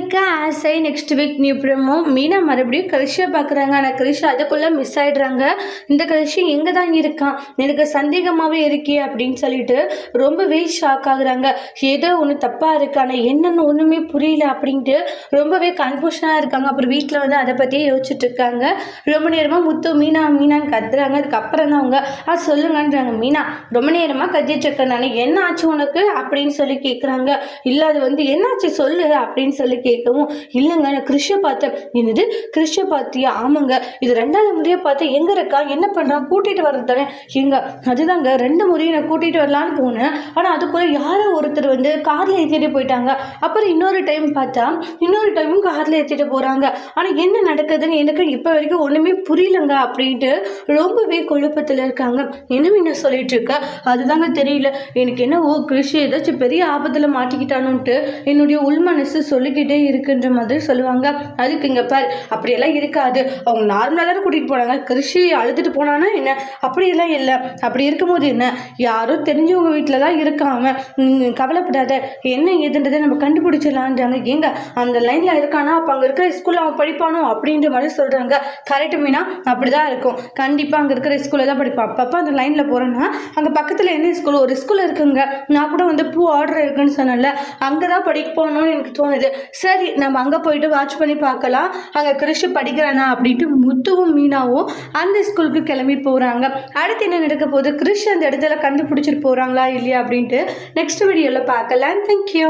இன்னைக்கு ஆசை. Next week new promo Meena மறுபடியும் கிருஷை பார்க்குறாங்க ஆனால் கிருஷ் அதுக்குள்ளே மிஸ் ஆயிடுறாங்க. இந்த கிருஷி எங்கே தான் இருக்கான். எனக்கு சந்தேகமாகவே இருக்கே அப்படின்னு சொல்லிட்டு ரொம்பவே ஷாக் ஆகுறாங்க. ஏதோ ஒன்று தப்பாக இருக்கு. ஆனால் என்னென்னு ஒன்றுமே புரியல அப்படின்ட்டு ரொம்பவே கன்ஃபியூஷனாக இருக்காங்க. அப்புறம் வீட்டில் வந்து அதை பற்றியே யோசிச்சுட்டு இருக்காங்க. ரொம்ப நேரமாக முத்து மீனா மீனான்னு கத்துறாங்க. அதுக்கப்புறம் தான் அவங்க ஆ சொல்லுங்கன்றாங்க. மீனா ரொம்ப நேரமாக கத்திட்டு இருக்கேன் நான் என்ன ஆச்சு உனக்கு? அப்படின்னு சொல்லி கேட்குறாங்க இல்லை அது வந்து என்னாச்சு? சொல்லு. அப்படின்னு சொல்லி கேட்கவும் இல்லைங்க நான் கிருஷ்ண பார்த்தேன். என்னது? கிருஷ்ண பார்த்தியா ஆமாங்க. இது ரெண்டாவது முறையாக பார்த்தேன் எங்கே இருக்கா? என்ன பண்ணுறான் கூட்டிகிட்டு வர்றது தானே. எங்க அதுதாங்க. ரெண்டு முறையும் நான் கூட்டிகிட்டு வரலான்னு போனேன். ஆனால் அதுக்குள்ளே யாரோ ஒருத்தர் வந்து காரில் ஏற்றிட்டு போயிட்டாங்க. அப்புறம் இன்னொரு டைம் பார்த்தா இன்னொரு டைமும் காரில் ஏற்றிட்டு போகிறாங்க ஆனால் என்ன நடக்குதுன்னு எனக்கு இப்போ வரைக்கும் ஒன்றுமே புரியலங்க அப்படின்ட்டு ரொம்பவே குழப்பத்தில் இருக்காங்க. என்ன என்ன சொல்லிட்டு இருக்க? அதுதாங்க தெரியல. எனக்கு என்ன ஓ கிருஷி ஏதாச்சும் பெரிய ஆபத்தில் மாட்டிக்கிட்டானுன்ட்டு என்னுடைய உள் மனசு சொல்லிக்கிட்டே இருக்குன்ற மாதிரி சொல்லுவாங்க. அதுக்கு இங்கே பார் அப்படியெல்லாம் இருக்காது. அவங்க நார்மலாக தானே கூட்டிகிட்டு போனாங்க. கிருஷி அழுதுட்டு போனானா என்ன? அப்படியெல்லாம் இல்லை. அப்படி இருக்கும்போது என்ன? யாரோ தெரிஞ்சவங்க வீட்டில் தான் இருக்காம கவலைப்படாத. என்ன ஏதுன்றதை நம்ம கண்டுபிடிச்சிடலான்றாங்க. ஏங்க அந்த லைனில் இருக்கானா? அப்போ அங்கே இருக்கிற ஸ்கூலில் அவன் படிப்பானோ? அப்படின்ற மாதிரி சொல்கிறாங்க கரெக்டு மீனா? அப்படி தான் இருக்கும். கண்டிப்பாக அங்கே இருக்கிற ஸ்கூலில் தான் படிப்பான். அப்பப்போ அந்த லைனில் போகிறேன்னா அங்கே பக்கத்தில் என்ன ஸ்கூல் ஒரு ஸ்கூல் இருக்குங்க. நான் கூட வந்து பூ ஆர்டர் இருக்குன்னு சொன்னேன்ல. அங்கே தான் படிக்க போகணும்னு எனக்கு தோணுது. சரி சரி நம்ம அங்கே போயிட்டு வாட்ச் பண்ணி பார்க்கலாம். அங்கே கிருஷி படிக்கிறானா அப்படின்ட்டு முத்துவும் மீனாவும் அந்த ஸ்கூலுக்கு கிளம்பி போகிறாங்க அடுத்து என்ன நடக்க போகுது? கிருஷ் அந்த இடத்துல கண்டுபிடிச்சிட்டு போகிறாங்களா இல்லையா அப்படின்ட்டு நெக்ஸ்ட் வீடியோவில் பார்க்கலாம். தேங்க்யூ